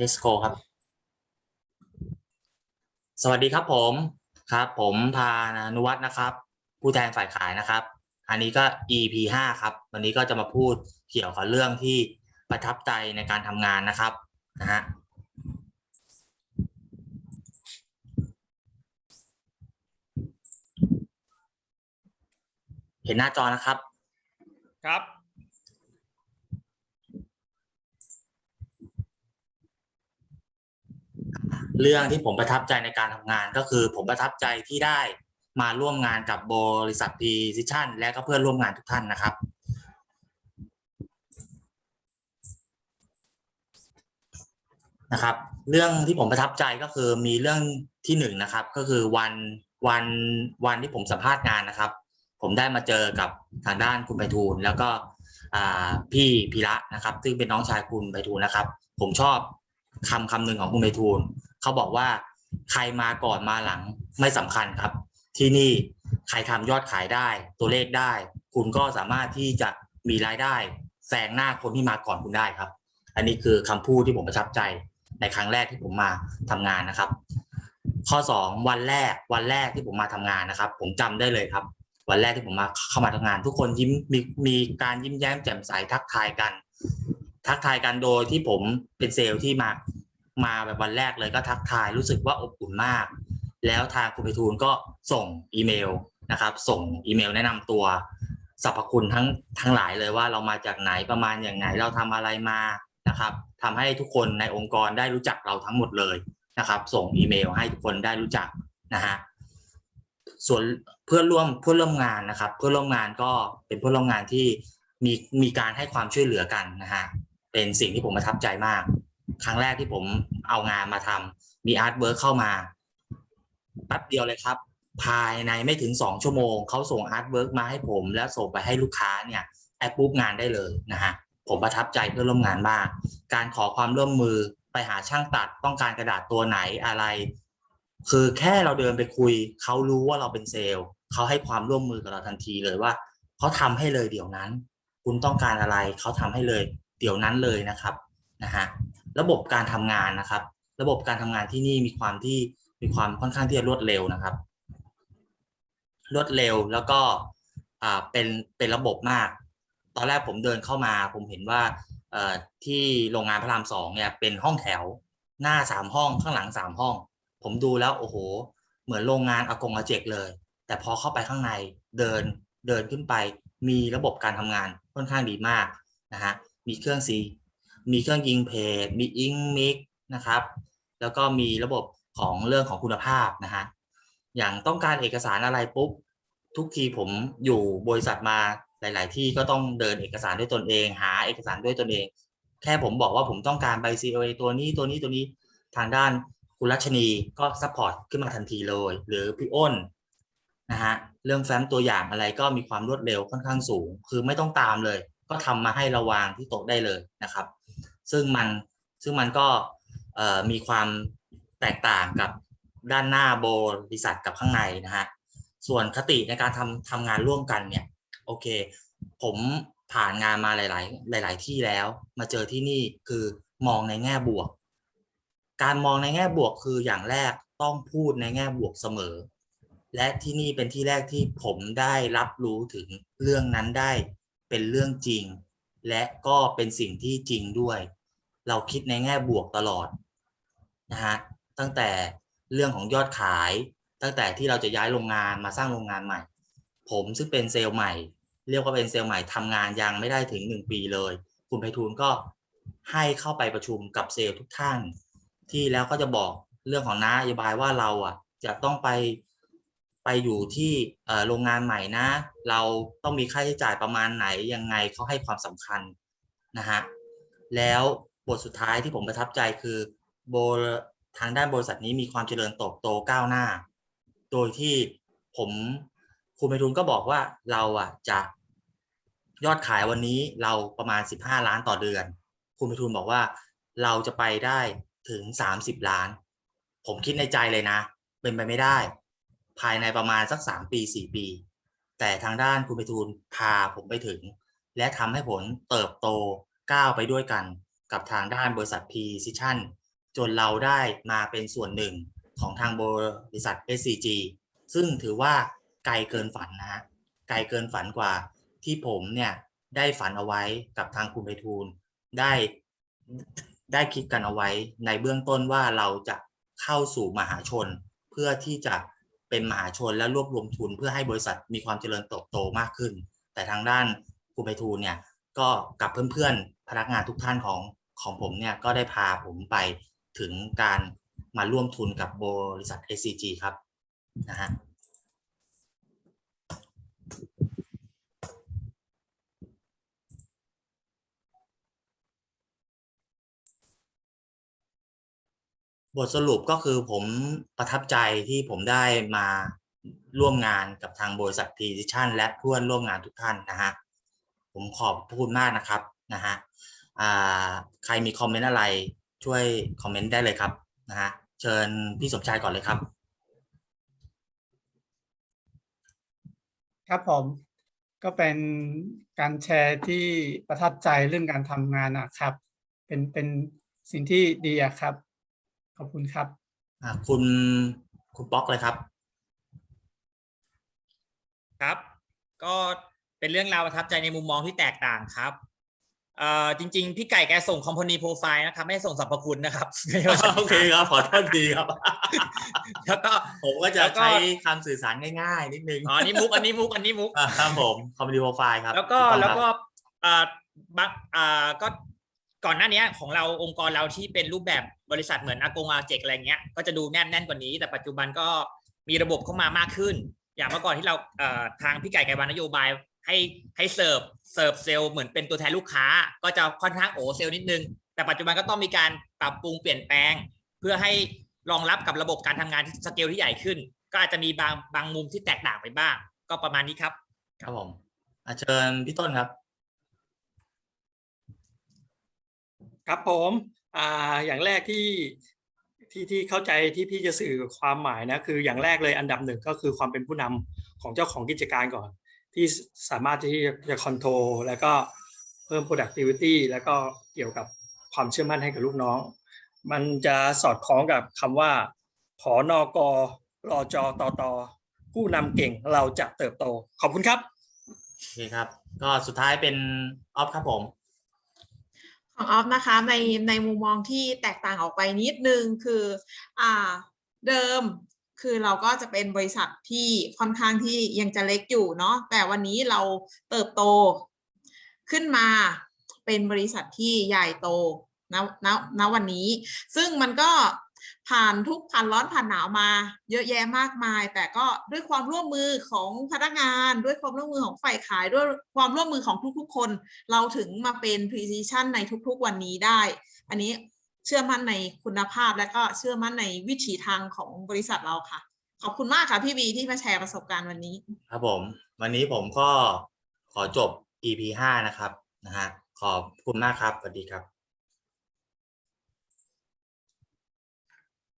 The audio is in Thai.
let's go ครับ สวัสดีครับผมครับ ผมพานุวัฒน์นะครับ ผู้แทนฝ่ายขายนะครับ อันนี้ก็ EP ห้าครับ วันนี้ก็จะมาพูดเกี่ยวกับเรื่องที่ประทับใจในการทำงานนะครับนะฮะเห็นหน้าจอนะครับ ครับ เรื่องที่ผมประทับใจในการทำงานก็คือผมประทับใจที่ได้มาร่วมงานกับบริษัท p ีซิชันและก็เพื่อนร่วมงานทุกท่านนะครับ นะครับ เรื่องที่ผมประทับใจก็คือมีเรื่องที่หนึ่งนะครับ ก็คือวันวันวันที่ผมสัมภาษณ์งานนะครับ ผมได้มาเจอกับทางด้านคุณไพฑูรย์แล้วก็พี่พีระนะครับ ซึ่งเป็นน้องชายคุณไพฑูรย์นะครับ ผมชอบคำคำหนึ่งของคุณไพฑูรย์ เขาบอกว่าใครมาก่อนมาหลังไม่สำคัญครับ ที่นี่ใครทำยอดขายได้ ตัวเลขได้ คุณก็สามารถที่จะมีรายได้แซงหน้าคนที่มาก่อนคุณได้ครับ อันนี้คือคำพูดที่ผมประทับใจในครั้งแรกที่ผมมาทำงานนะครับ ข้อสองวันแรกวันแรกที่ผมมาทำงานนะครับ ผมจำได้เลยครับ วันแรกที่ผมมาเข้ามาทำงาน ทุกคนยิ้มมีมีการยิ้มแย้มแจ่มใสทักทายกัน ทักทายกันโดยที่ผมเป็นเซลล์ที่มา มาแบบวันแรกเลยก็ทักทายรู้สึกว่าอบอุ่นมาก แล้วทางคุณไพฑูรย์ก็ส่งอีเมลนะครับ ส่งอีเมลแนะนำตัวสรรพคุณทั้งทั้งหลายเลยว่าเรามาจากไหนประมาณอย่างไหนเราทำอะไรมานะครับทำให้ทุกคนในองค์กรได้รู้จักเราทั้งหมดเลยนะครับ ส่งอีเมลให้ทุกคนได้รู้จักนะฮะส่วนเพื่อนร่วมเพื่อนร่วมงานนะครับ เพื่อนร่วมงานก็เป็นเพื่อนร่วมงานที่มีมีการให้ความช่วยเหลือกันนะฮะเป็นสิ่งที่ผมประทับใจมาก ครั้งแรกที่ผมเอางานมาทำมีอาร์ตเวิร์กเข้ามาแป๊บเดียวเลยครับ ภายในไม่ถึงสองชั่วโมงเขาส่งอาร์ตเวิร์กมาให้ผม แล้วส่งไปให้ลูกค้าเนี่ยแอปปุ๊บงานได้เลยนะฮะผมประทับใจเพื่อนร่วมงานมาก การขอความร่วมมือไปหาช่างตัดต้องการกระดาษตัวไหนอะไร คือแค่เราเดินไปคุย เขารู้ว่าเราเป็นเซลล์เขาให้ความร่วมมือกับเราทันทีเลยว่าเขาทำให้เลยเดี๋ยวนั้น คุณต้องการอะไรเขาทำให้เลย เดี๋ยวนั้นเลยนะครับนะฮะ ระบบการทำงานนะครับ ระบบการทำงานที่นี่มีความที่มีความค่อนข้างที่จะรวดเร็วนะครับ รวดเร็วแล้วก็อ่าเป็นเป็นระบบมาก ตอนแรกผมเดินเข้ามา ผมเห็นว่าเอ่อที่โรงงานพระรามสองเนี่ยเป็นห้องแถว หน้าสามห้องข้างหลังสามห้อง ผมดูแล้วโอ้โห เหมือนโรงงานอากงอาเจกเลย แต่พอเข้าไปข้างในเดินเดินขึ้นไปมีระบบการทำงานค่อนข้างดีมากนะฮะมีเครื่องซี มีเครื่องยิงเพจมีอิงมิกนะครับ แล้วก็มีระบบของเรื่องของคุณภาพนะฮะอย่างต้องการเอกสารอะไรปุ๊บ ทุกทีผมอยู่บริษัทมาหลาย ๆ ที่ก็ต้องเดินเอกสารด้วยตนเอง หาเอกสารด้วยตนเอง แค่ผมบอกว่าผมต้องการใบ COA ตัวนี้ตัวนี้ตัวนี้ทางด้านคุณรัชนีก็ซัพพอร์ตขึ้นมาทันทีเลย หรือพี่อ้นนะฮะเรื่องแฟ้มตัวอย่างอะไรก็มีความรวดเร็วค่อนข้างสูง คือไม่ต้องตามเลย ก็ทำมาให้ระวางที่โต๊ะได้เลยนะครับ ซึ่งมันซึ่งมันก็มีความแตกต่างกับด้านหน้าบริษัทกับข้างในนะฮะส่วนคติในการทำทำงานร่วมกันเนี่ยโอเค ผมผ่านงานมาหลาย ๆ หลาย ๆ ที่แล้ว มาเจอที่นี่คือมองในแง่บวก การมองในแง่บวกคืออย่างแรกต้องพูดในแง่บวกเสมอ และที่นี่เป็นที่แรกที่ผมได้รับรู้ถึงเรื่องนั้นได้ เป็นเรื่องจริง และก็เป็นสิ่งที่จริงด้วย เราคิดในแง่บวกตลอดนะฮะตั้งแต่เรื่องของยอดขาย ตั้งแต่ที่เราจะย้ายโรงงานมาสร้างโรงงานใหม่ ผมซึ่งเป็นเซลล์ใหม่ เรียกว่าเป็นเซลล์ใหม่ทำงานยังไม่ได้ถึงหนึ่งปีเลย คุณไพฑูรย์ก็ให้เข้าไปประชุมกับเซลล์ทุกท่าน ที่แล้วก็จะบอกเรื่องของนโยบายว่าเราอะจะต้องไป ไปอยู่ที่โรงงานใหม่นะ เราต้องมีค่าใช้จ่ายประมาณไหนยังไงเขาให้ความสำคัญนะฮะแล้วบทสุดท้ายที่ผมประทับใจคือโบทางด้านบริษัทนี้มีความเจริญเติบโตก้าวหน้า โดยที่ผมคุณไพฑูรย์ก็บอกว่าเราอะจะยอดขายวันนี้เราประมาณ 15 ล้านต่อเดือน คุณไพฑูรย์บอกว่าเราจะไปได้ถึง 30 ล้าน ผมคิดในใจเลยนะ เป็นไปไม่ได้ ภายในประมาณสัก3ปี4ปี แต่ทางด้านคุณไพฑูรย์พาผมไปถึง และทำให้ผลเติบโตก้าวไปด้วยกัน กับทางด้านบริษัท Precision จนเราได้มาเป็นส่วนหนึ่งของทางบริษัท SCG ซึ่งถือว่าไกลเกินฝันนะฮะไกลเกินฝันกว่าที่ผมเนี่ยได้ฝันเอาไว้กับทางคุณไพฑูรย์ได้ได้คิดกันเอาไว้ในเบื้องต้นว่าเราจะเข้าสู่มหาชน เพื่อที่จะ เป็นมหาชนและรวบรวมทุนเพื่อให้บริษัทมีความเจริญเติบโตมากขึ้น แต่ทางด้านคุณไปทูลเนี่ยก็กับเพื่อนๆพนักงานทุกท่านของของผมเนี่ยก็ได้พาผมไปถึงการมาร่วมทุนกับบริษัท SCG ครับนะฮะ บทสรุปก็คือผมประทับใจที่ผมได้มาร่วมงานกับทางบริษัท Precision และเพื่อนร่วมงานทุกท่านนะฮะผมขอบพระคุณมากนะครับนะฮะใครมีคอมเมนต์อะไรช่วยคอมเมนต์ได้เลยครับนะฮะเชิญพี่สมชายก่อนเลยครับ ครับผมก็เป็นการแชร์ที่ประทับใจเรื่องการทำงานนะครับ เป็นเป็นสิ่งที่ดีอะครับ ขอบคุณครับอ่าคุณคุณป๊อกเลยครับ ครับ ก็เป็นเรื่องราวประทับใจในมุมมองที่แตกต่างครับเอ่อจริง ๆ พี่ไก่แกส่งคอมพานีโปรไฟล์นะครับ ไม่ได้ส่งสรรพคุณนะครับ โอเคครับ ขอโทษทีครับ แล้วก็ผมก็จะแล้วก็ ใช้คำสื่อสารง่ายๆ นิดนึงอ๋ออันนี้มุก อันนี้มุก อันนี้มุก อ่าครับผมคอมมิวนิโปรไฟล์ครับแล้วก็ถูต้องแล้วครับก็อ่าบักอ่าก็ ก่อนหน้านี้ของเราองค์กรเราที่เป็นรูปแบบบริษัทเหมือนอากงอาเจกอะไรเงี้ยก็จะดูแน่นแน่นกว่านี้ แต่ปัจจุบันก็มีระบบเข้ามามากขึ้น อย่างเมื่อก่อนที่เราทางพี่ไก่ไก่วานโยบายให้ให้เสิร์ฟเสิร์ฟเซลล์เหมือนเป็นตัวแทนลูกค้า ก็จะค่อนข้างโอเซลล์นิดนึง แต่ปัจจุบันก็ต้องมีการปรับปรุงเปลี่ยนแปลง เพื่อให้รองรับกับระบบการทำงานที่สเกลที่ใหญ่ขึ้น ก็อาจจะมีบางบางมุมที่แตกต่างไปบ้าง ก็ประมาณนี้ครับ ครับผมอะเชิญพี่ต้นครับ ครับผมอ่าอย่างแรกที่ที่ที่เข้าใจที่พี่จะสื่อความหมายนะคืออย่างแรกเลยอันดับหนึ่งก็คือความเป็นผู้นำของเจ้าของกิจการก่อน ที่สามารถที่จะคอนโทรลแล้วก็เพิ่ม productivity แล้วก็เกี่ยวกับความเชื่อมั่นให้กับลูกน้อง มันจะสอดคล้องกับคำว่าผอนอกรอจอตอตอผู้นำเก่งเราจะเติบโต ขอบคุณครับโอเคครับ ก็สุดท้ายเป็นออฟครับผม ของออฟนะคะในในมุมมองที่แตกต่างออกไปนิดนึงคืออ่าเดิมคือเราก็จะเป็นบริษัทที่ค่อนข้างที่ยังจะเล็กอยู่เนาะแต่วันนี้เราเติบโตขึ้นมาเป็นบริษัทที่ใหญ่โตณณณวันนี้ ซึ่งมันก็ ผ่านทุกผ่านร้อนผ่านหนาวมา เยอะแยะมากมาย แต่ก็ด้วยความร่วมมือของพนักงาน ด้วยความร่วมมือของฝ่ายขาย ด้วยความร่วมมือของทุกๆ คน เราถึงมาเป็น precision ในทุกๆ วันนี้ได้ อันนี้เชื่อมั่นในคุณภาพและก็เชื่อมั่นในวิถีทางของบริษัทเราค่ะ ขอบคุณมากค่ะพี่บีที่มาแชร์ประสบการณ์วันนี้ ครับผม วันนี้ผมก็ขอจบ EP ห้านะครับนะฮะขอบคุณมากครับสวัสดีครับ